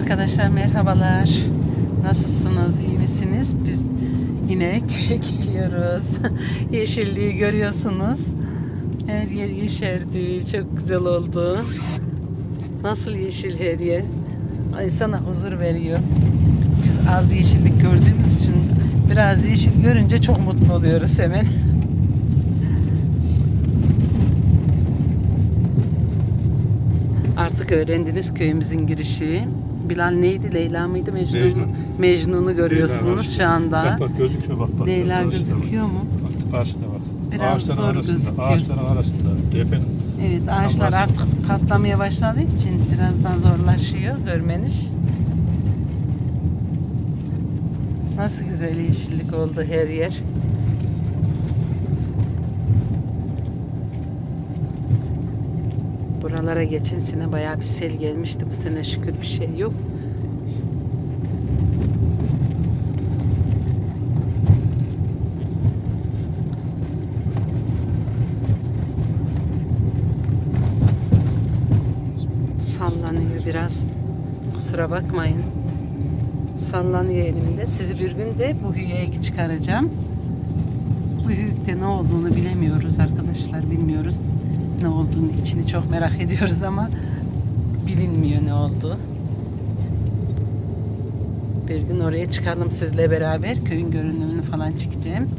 Arkadaşlar merhabalar. Nasılsınız? iyi misiniz? Biz yine köye geliyoruz. Yeşilliği görüyorsunuz. Her yer yeşerdi. Çok güzel oldu. Nasıl yeşil her yer? Ay sana huzur veriyor. Biz az yeşillik gördüğümüz için biraz yeşil görünce çok mutlu oluyoruz hemen. Artık öğrendiniz köyümüzün girişi. Bilal neydi? Leyla mıydı? Mecnun. Mecnun. Mecnun'u görüyorsunuz Leyla şu anda. Bak bak gözüküyor bak bak. Leyla gözüküyor mu? Bak, karşıda bak. Biraz ağaçların zor arasında, gözüküyor. Ağaçların arasında. Tepenin. Evet ağaçlar artık patlamaya başladığı için birazdan zorlaşıyor görmeniz. Nasıl güzel yeşillik oldu her yer. Buralara geçen sene bayağı bir sel gelmişti. Bu sene şükür bir şey yok. Sallanıyor biraz. Kusura bakmayın. Sallanıyor elimde. Sizi bir gün de bu hüyeye çıkaracağım. Bu hüyükte ne olduğunu bilemiyoruz arkadaşlar. Bilmiyoruz ne olduğunu. içini çok merak ediyoruz ama bilinmiyor ne oldu. Bir gün oraya çıkalım sizle beraber. Köyün görünümünü falan çekeceğim.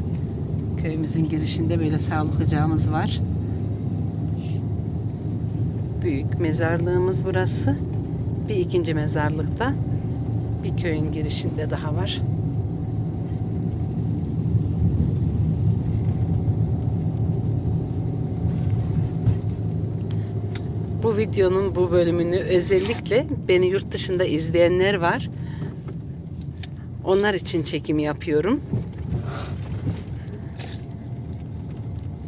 Köyümüzün girişinde böyle sağlık ocağımız var. Büyük mezarlığımız burası. Bir ikinci mezarlıkta bir köyün girişinde daha var. Bu videonun bu bölümünü özellikle beni yurt dışında izleyenler var. Onlar için çekim yapıyorum.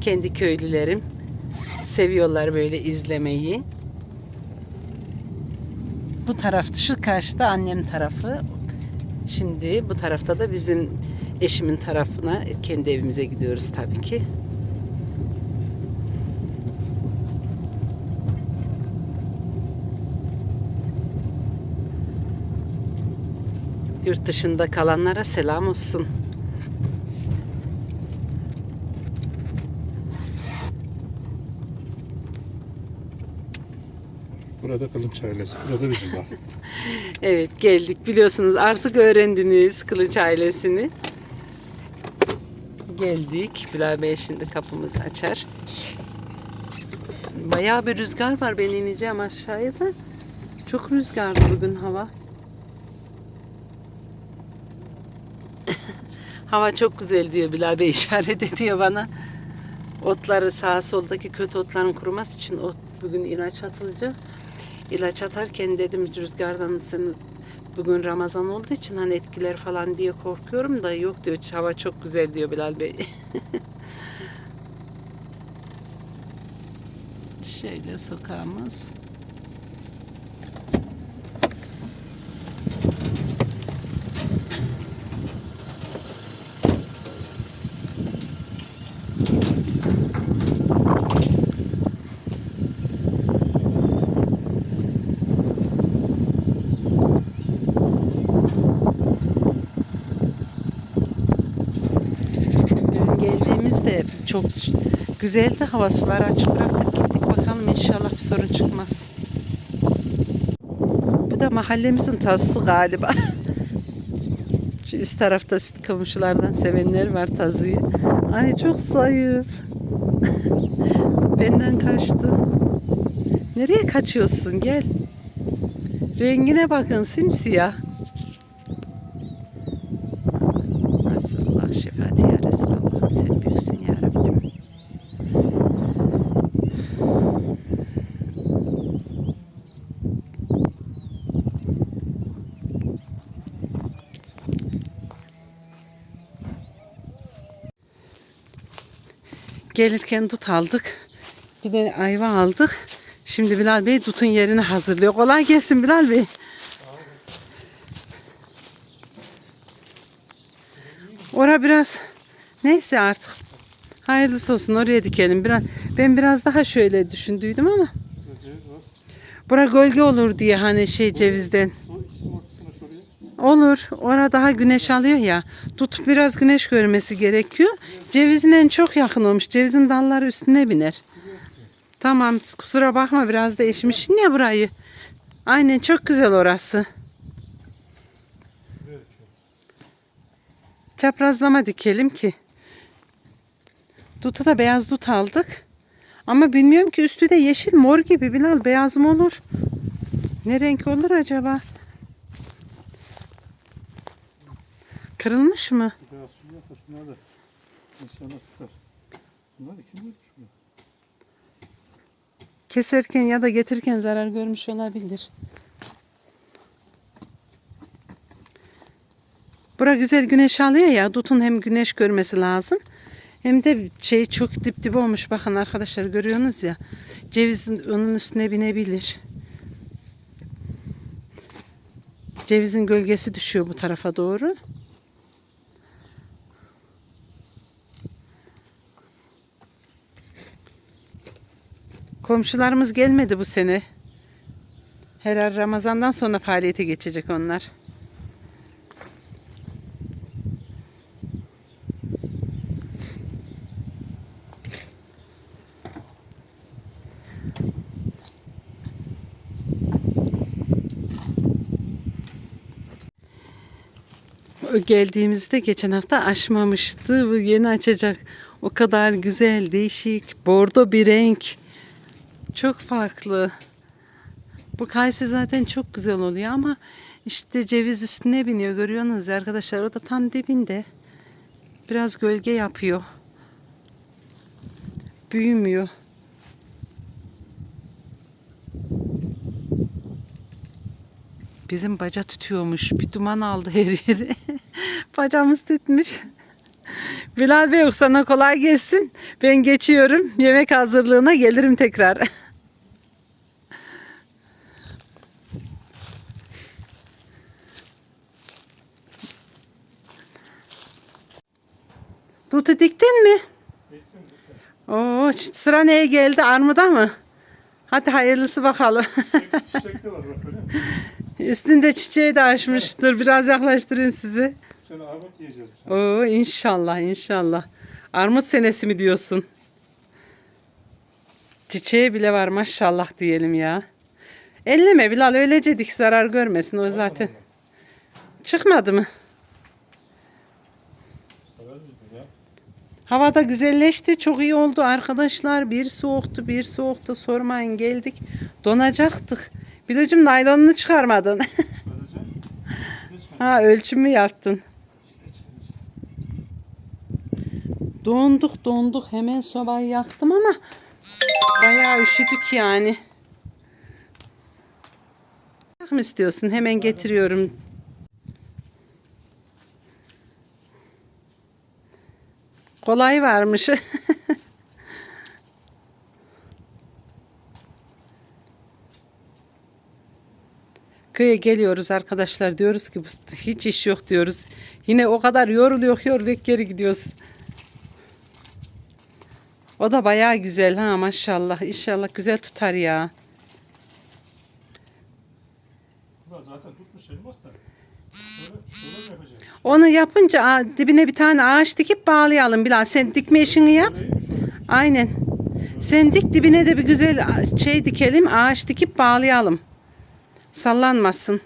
Kendi köylülerim seviyorlar böyle izlemeyi. Bu tarafta şu karşıda annem tarafı. Şimdi bu tarafta da bizim eşimin tarafına kendi evimize gidiyoruz tabii ki. Yurt dışında kalanlara selam olsun. Burada Kılınç ailesi. Burada bizim var. Evet geldik biliyorsunuz artık öğrendiniz Kılıç ailesini. Geldik. Bilal Bey şimdi kapımızı açar. Bayağı bir rüzgar var. Ben ineceğim aşağıya da. Çok rüzgarlı bugün hava. Hava çok güzel diyor Bilal Bey işaret ediyor bana. Otları sağa soldaki kötü otların kuruması için ot bugün ilaç atılacak. İlaç atarken dedim rüzgardan senin bugün Ramazan olduğu için hani etkiler falan diye korkuyorum da yok diyor hava çok güzel diyor Bilal Bey. Şöyle sokağımız. Bizim geldiğimizde çok güzeldi. Hava suları açık bıraktık gittik. Bakalım inşallah bir sorun çıkmaz. Bu da mahallemizin tazısı galiba. Şu üst tarafta komşulardan sevenler var tazıyı. Ay çok zayıf. Benden kaçtı. Nereye kaçıyorsun? Gel. Rengine bakın simsiyah. Masallah şefaat ya Resulallah sen büyüksün ya Gelirken dut aldık. Bir de ayva aldık. Şimdi Bilal Bey dutun yerini hazırlıyor. Kolay gelsin Bilal Bey. Ora biraz neyse artık. Hayırlısı olsun oraya dikelim. Biraz, ben biraz daha şöyle düşündüydüm ama. Bura gölge olur diye hani şey cevizden. Olur. Orada daha güneş alıyor ya. Tutup biraz güneş görmesi gerekiyor. Cevizin çok yakın olmuş. Cevizin dalları üstüne biner. Tamam kusura bakma biraz da eşmişsin ya burayı. Aynen çok güzel orası. Çaprazlama dikelim ki. Dutu da beyaz dut aldık. Ama bilmiyorum ki üstü de yeşil mor gibi. Bilal beyaz mı olur? Ne renk olur acaba? Kırılmış mı? Biraz su yap da şunlar da tutar. Bunlar kim vurmuş bunu? Keserken ya da getirirken zarar görmüş olabilir. Bura güzel güneş alıyor ya. Dutun hem güneş görmesi lazım. Hem de şey çok dip dip olmuş. Bakın arkadaşlar görüyorsunuz ya. Cevizin onun üstüne binebilir. Cevizin gölgesi düşüyor bu tarafa doğru. Komşularımız gelmedi bu sene. Herhalde Ramazan'dan sonra faaliyete geçecek onlar. Geldiğimizde geçen hafta açmamıştı. Bu yeni açacak. O kadar güzel, değişik, bordo bir renk. Çok farklı. Bu kayısı zaten çok güzel oluyor ama işte ceviz üstüne biniyor görüyorsunuz ya arkadaşlar. O da tam dibinde. Biraz gölge yapıyor. Büyümüyor. Bizim baca tutuyormuş. Bir duman aldı her yeri. Bacamız tütmüş. Bilal Bey sana kolay gelsin. Ben geçiyorum. Yemek hazırlığına gelirim tekrar. Dutu diktin mi? Oo, sıra neye geldi? Armuda mı? Hadi hayırlısı bakalım. Üstünde çiçeği de açmıştır. Biraz yaklaştırayım sizi. Oo inşallah inşallah. Armut senesi mi diyorsun? Çiçeği bile var maşallah diyelim ya. Elleme Bilal öylece dik zarar görmesin o zaten. Çıkmadı mı? Sever misin ya? Hava da güzelleşti. Çok iyi oldu arkadaşlar. Bir soğuktu bir soğuktu sormayın geldik. Donacaktık. Bilocum naylonunu çıkarmadın. Ha ölçümü yaptın. Donduk donduk hemen sobayı yaktım ama bayağı üşüdük yani. Yak mı istiyorsun? Hemen getiriyorum. Kolay varmış. Köye geliyoruz arkadaşlar diyoruz ki hiç iş yok diyoruz. Yine o kadar yoruluyor yoruluyor geri gidiyoruz. O da bayağı güzel ha maşallah. İnşallah güzel tutar ya. Zaten tutmuş elmas da. Onu yapınca dibine bir tane ağaç dikip bağlayalım Bilal. Sen dikme işini yap. Aynen. Sen dik dibine de bir güzel şey dikelim. Ağaç dikip bağlayalım. Sallanmasın.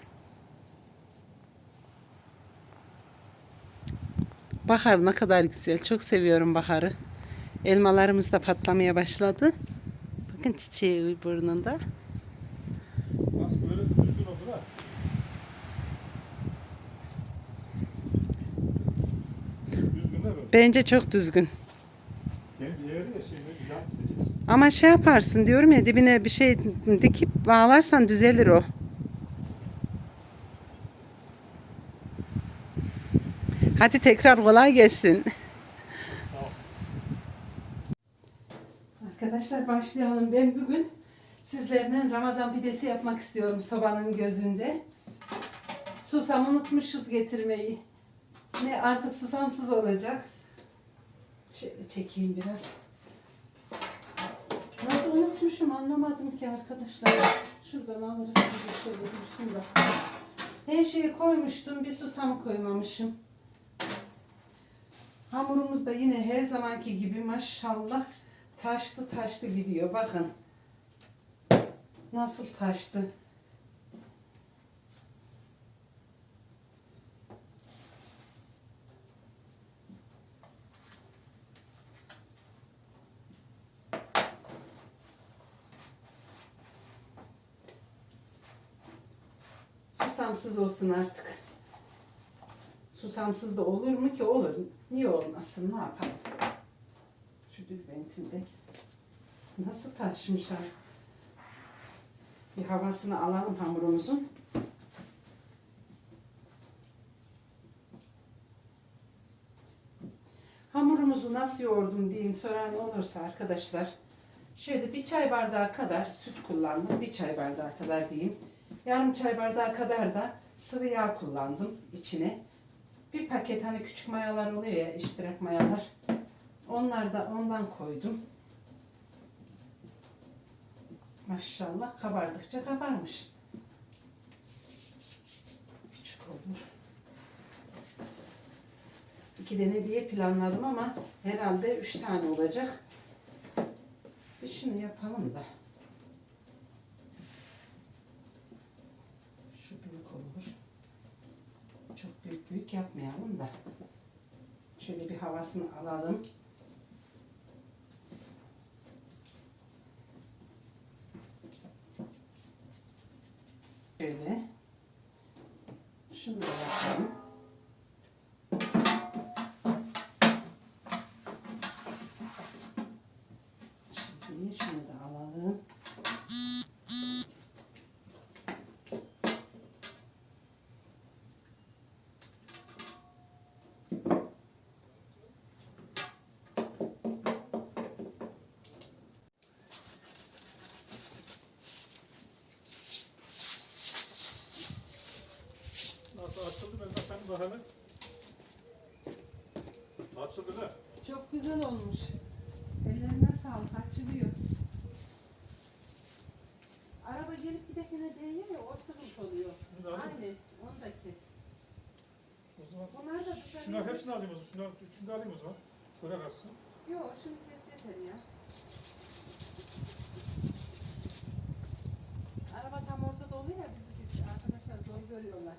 Bahar ne kadar güzel. Çok seviyorum baharı. Elmalarımız da patlamaya başladı. Bakın çiçeği burnunda. Nasıl böyle düzgün olur ha? Düzgün. Bence çok düzgün. Ama şey yaparsın diyorum ya dibine bir şey dikip bağlarsan düzelir o. Hadi tekrar kolay gelsin. Arkadaşlar başlayalım. Ben bugün sizlerle Ramazan pidesi yapmak istiyorum sobanın gözünde. Susam unutmuşuz getirmeyi. Ne artık susamsız olacak. Şöyle çekeyim biraz. Nasıl unutmuşum anlamadım ki arkadaşlar. Şuradan alırız bizi şöyle dursun da. Her şeyi koymuştum. Bir susam koymamışım. Hamurumuz da yine her zamanki gibi maşallah taştı taştı gidiyor. Bakın. Nasıl taştı. Susamsız olsun artık. Susamsız da olur mu ki? Olur. Niye olmasın? Ne yapalım? Şu dülbentimde nasıl taşmış ha? Bir havasını alalım hamurumuzun. Hamurumuzu nasıl yoğurdum diyeyim soran olursa arkadaşlar. Şöyle bir çay bardağı kadar süt kullandım. Bir çay bardağı kadar diyeyim. Yarım çay bardağı kadar da sıvı yağ kullandım içine. Bir paket hani küçük mayalar oluyor ya iştirak mayalar. Onlar da ondan koydum. Maşallah kabardıkça kabarmış. Küçük olur. İki tane diye planladım ama herhalde üç tane olacak. Bir şunu yapalım da. Şu büyük olur. Çok büyük yapmayalım da. Şöyle bir havasını alalım. Şöyle. Şunu da yapalım. Açıldı ben de sen bakalım. Açıldı ne? Çok güzel olmuş. Ellerine sağlık. Açılıyor. Araba gelip gidekene değiyor ya o sıkıntı oluyor. Şunu da. Aynen. Onu da kes. O zaman Bunlar da dışarıya... şunlar hepsini alayım o zaman. Şunlar üçünü de alayım o zaman. Şöyle kalsın. Yok şimdi kes yeter ya. Araba tam ortada oluyor ya bizi biz arkadaşlar zor görüyorlar.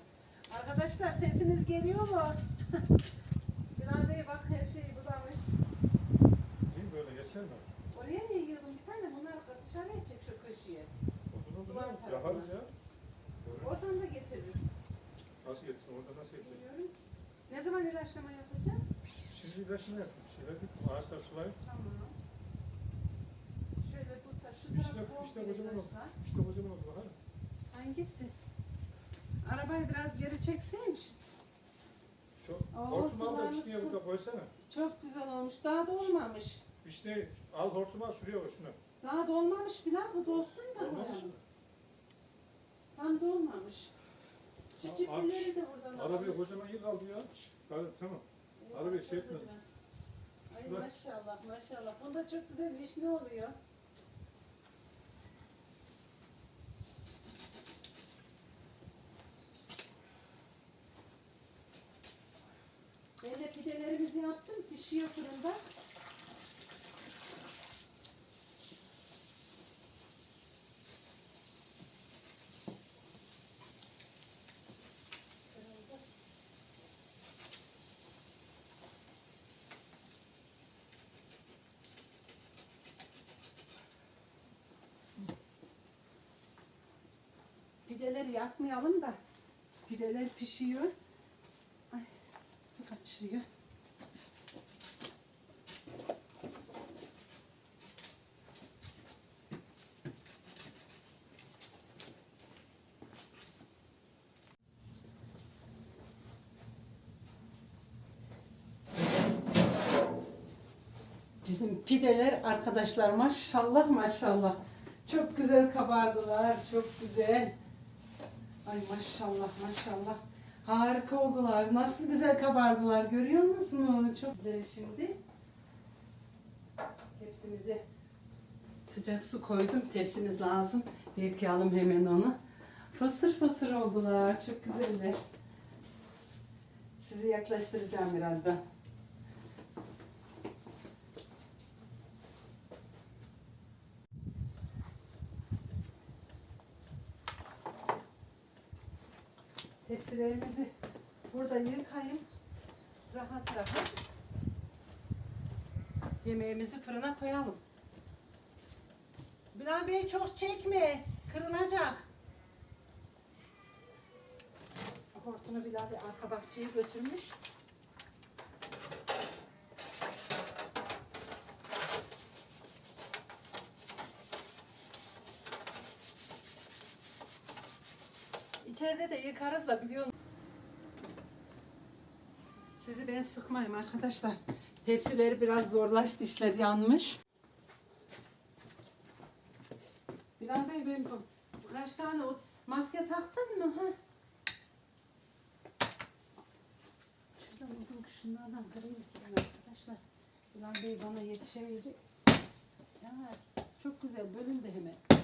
Arkadaşlar sesiniz geliyor mu? Bilal Bey bak her şeyi budamış. İyi böyle geçer mi? Oraya niye yığdın bir tane? Bunlar dışarıya çek şu köşeye. Olur. Duvar tarafına. Yaparız ya. Oradan da getiririz. Nasıl getirsin? Orada nasıl getirsin? Bilmiyorum. Ne zaman ilaçlama yapacağız? Şimdi de şunu yapayım. Şeyler bir ağaçlar sulayıp. Tamam. Şöyle bu taş, şu İşte- işte kocaman oldu. İşte kocaman oldu. Hangisi? Arabayı biraz geri çekseymiş. Şu Oo, hortumu al da sularını vişneye su- burada koysana. Çok güzel olmuş. Daha dolmamış. Vişneyi al hortumu al şuraya koy şunu. Daha dolmamış Bilal bu dolsun da koyalım. mı? Tam dolmamış. Şu Al- çiftleri de buradan Arabaya kocaman yer kaldı ya. Hadi tamam. arabayı şey etme. Ay Şurada- maşallah maşallah. Bunda çok güzel vişne oluyor. Ben de pidelerimizi yaptım. Pişiyor fırında. Pideleri yakmayalım da. Pideler pişiyor. Ay, su kaçırıyor. Bizim pideler arkadaşlar maşallah maşallah. Çok güzel kabardılar. Çok güzel. Ay maşallah maşallah. Harika oldular. Nasıl güzel kabardılar. Görüyor musunuz? Çok güzel şimdi. Tepsimize sıcak su koydum. Tepsimiz lazım. Yıkayalım hemen onu. Fısır fısır oldular. Çok güzeller. Sizi yaklaştıracağım birazdan. Tepsilerimizi burada yıkayayım. Rahat rahat. Yemeğimizi fırına koyalım. Bilal Bey çok çekme. Kırılacak. Hortumu Bilal Bey arka bahçeye götürmüş. De yıkarız da biliyor musun? Sizi ben sıkmayayım arkadaşlar. Tepsileri biraz zorlaştı işler yanmış. Bilal Bey ben kaç tane maske taktın mı? Ha? Şuradan odun şunlardan kırayım arkadaşlar. Bilal Bey bana yetişemeyecek. Ya çok güzel bölündü hemen.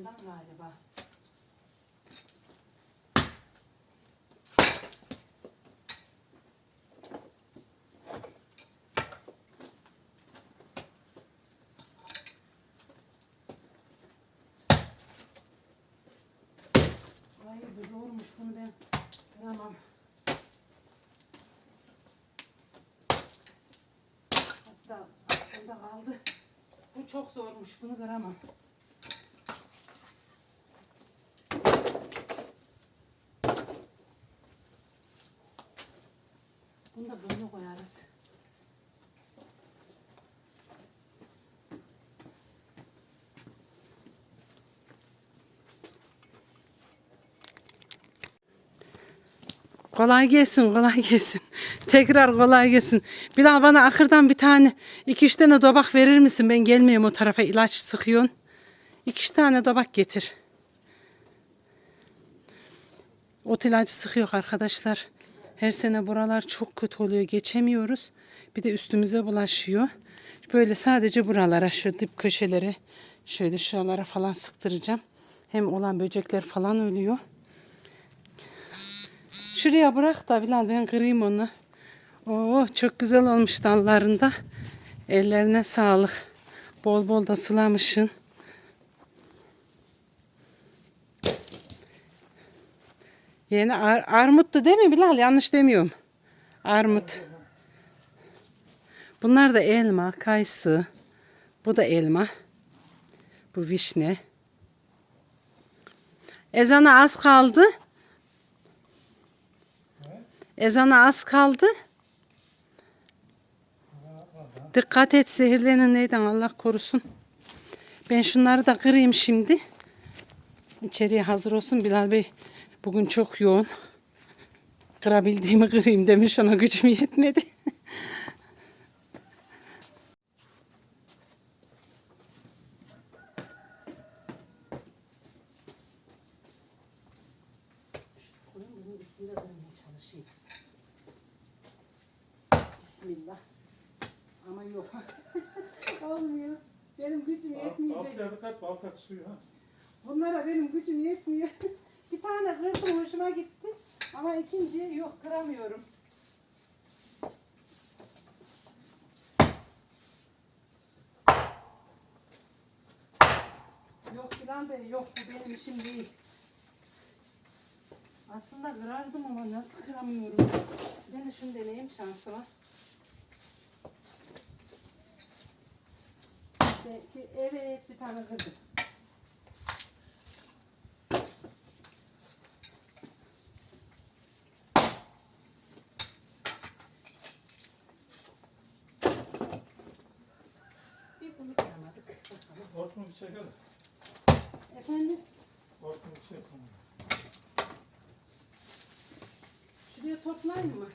Ondan galiba. Ay bu zormuş bunu ben kıramam. Hatta aklımda kaldı. Bu çok zormuş bunu kıramam. Bunu da böyle koyarız. Kolay gelsin, kolay gelsin. Tekrar kolay gelsin. Bilal bana akırdan bir tane, iki üç tane dobak verir misin? Ben gelmiyorum o tarafa ilaç sıkıyorsun. İki üç tane dobak getir. Ot ilacı sıkıyor arkadaşlar. Her sene buralar çok kötü oluyor. Geçemiyoruz. Bir de üstümüze bulaşıyor. Böyle sadece buralara, şu dip köşelere, şöyle şuralara falan sıktıracağım. Hem olan böcekler falan ölüyor. Şuraya bırak da Bilal ben kırayım onu. Oo çok güzel olmuş dallarında. Ellerine sağlık. Bol bol da sulamışsın. Yeni ar armuttu değil mi Bilal? Yanlış demiyorum. Armut. Bunlar da elma, kayısı. Bu da elma. Bu vişne. Ezana az kaldı. Ezana az kaldı. Dikkat et zehirlenen neyden Allah korusun. Ben şunları da kırayım şimdi. İçeriye hazır olsun Bilal Bey. Bugün çok yoğun. Kırabildiğimi kırayım demiş ona gücüm yetmedi. Bismillah. Ama yok. Olmuyor. Benim gücüm yetmeyecek. Baltaya dikkat balta çıkıyor ha. Bunlara benim gücüm yetmiyor. bir tane kırdım hoşuma gitti. Ama ikinciyi yok kıramıyorum. Yok filan be yok bu benim işim değil. Aslında kırardım ama nasıl kıramıyorum. Ben de şunu deneyeyim şansıma. Belki evet bir tane kırdım. Bir bunu kıramadık. Hortumu bir çekelim. Efendim Hortumu bir çek sonra. şuraya toplayayım mı?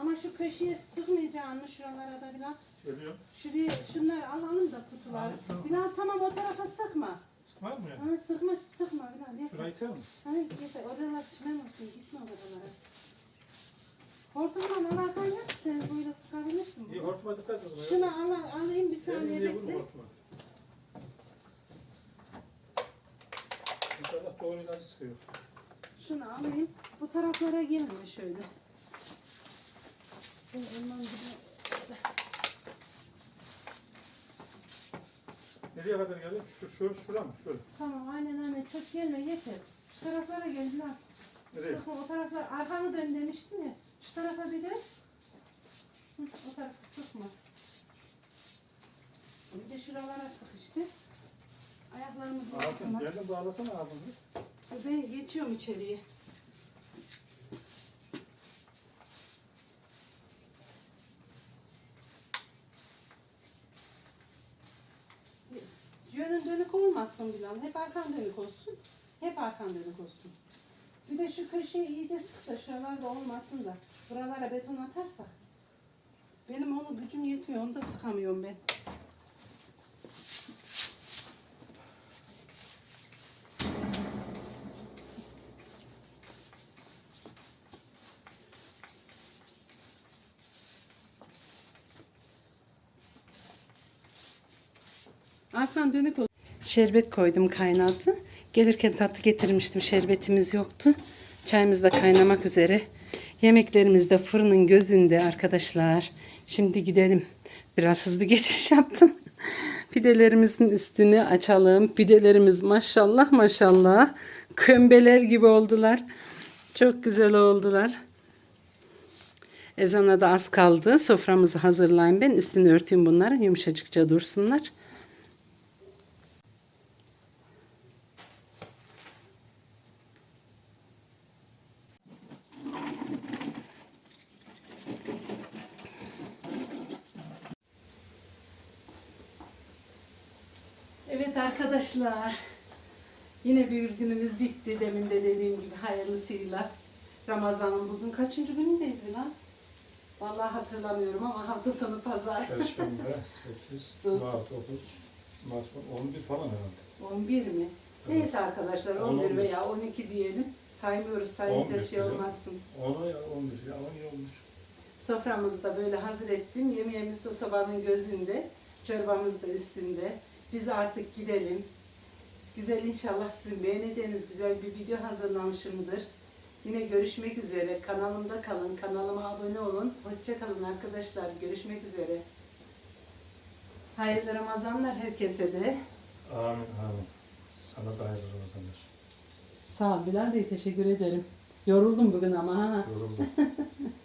Ama şu köşeye sıkmayacağım mı şuralara da Bilal? Geliyor. Şuraya şunları alalım da kutuları. Tamam, tamam. Bilal tamam o tarafa sıkma. Var mı ya? Ha, sıkma, sıkma Bilal. Yeter. Şurayı iter mi? Hani yeter. Oralar çimen olsun. Gitme oralara. Hortumdan alakan yok. Sen böyle sıkabilirsin. İyi hortuma dikkat et. Şunu al, alayım bir saniye bekle. İnşallah doğru ilacı sıkıyor. Şunu alayım. Bu taraflara gelme şöyle. Ben elmanın dibine- Nereye kadar geliyor? Şu, şu, şura mı? Şöyle. Tamam aynen aynen. Çok gelme yeter. Şu taraflara gel Bilal. Nereye? Sıkma o taraflar. Arkamı dön demiştim ya. Şu tarafa bir dön. Hı, o tarafa sıkma. Bir de şuralara sık işte. Ayaklarımızın Ağzını altına. yerine bağlasana ağzını. Ben geçiyorum içeriye. Dönük olmasın Bilal. Hep arkan dönük olsun. Hep arkan dönük olsun. Bir de şu köşeyi iyice sık da şuralarda olmasın da. Buralara beton atarsak. Benim onu gücüm yetmiyor. Onu da sıkamıyorum ben. Arkan dönük olsun. Şerbet koydum kaynattı. Gelirken tatlı getirmiştim. Şerbetimiz yoktu. Çayımız da kaynamak üzere. Yemeklerimiz de fırının gözünde arkadaşlar. Şimdi gidelim. Biraz hızlı geçiş yaptım. Pidelerimizin üstünü açalım. Pidelerimiz maşallah maşallah kömbeler gibi oldular. Çok güzel oldular. Ezana da az kaldı. Soframızı hazırlayayım ben. Üstünü örteyim bunları. Yumuşacıkça dursunlar. Evet arkadaşlar. Yine bir günümüz bitti. Demin de dediğim gibi hayırlısıyla. Ramazan'ın bugün kaçıncı günündeyiz Bilal? Vallahi hatırlamıyorum ama hafta sonu pazar. Perşembe 8, Dur. Mart 9, Mart 11 falan herhalde. 11 mi? Neyse arkadaşlar 11 11. veya 12 diyelim. Saymıyoruz sayınca 11 şey güzel. olmazsın. 10'a ya 11 ya 10 iyi olmuş. Soframızı da böyle hazır ettim. Yemeğimiz de sobanın gözünde. Çorbamız da üstünde. Biz artık gidelim. Güzel inşallah sizin beğeneceğiniz güzel bir video hazırlamışımdır. Yine görüşmek üzere. Kanalımda kalın. Kanalıma abone olun. Hoşça kalın arkadaşlar. Görüşmek üzere. Hayırlı Ramazanlar herkese de. Amin amin. Sana da hayırlı Ramazanlar. Sağ ol Bilal Bey. Teşekkür ederim. Yoruldum bugün ama ha. Yoruldum.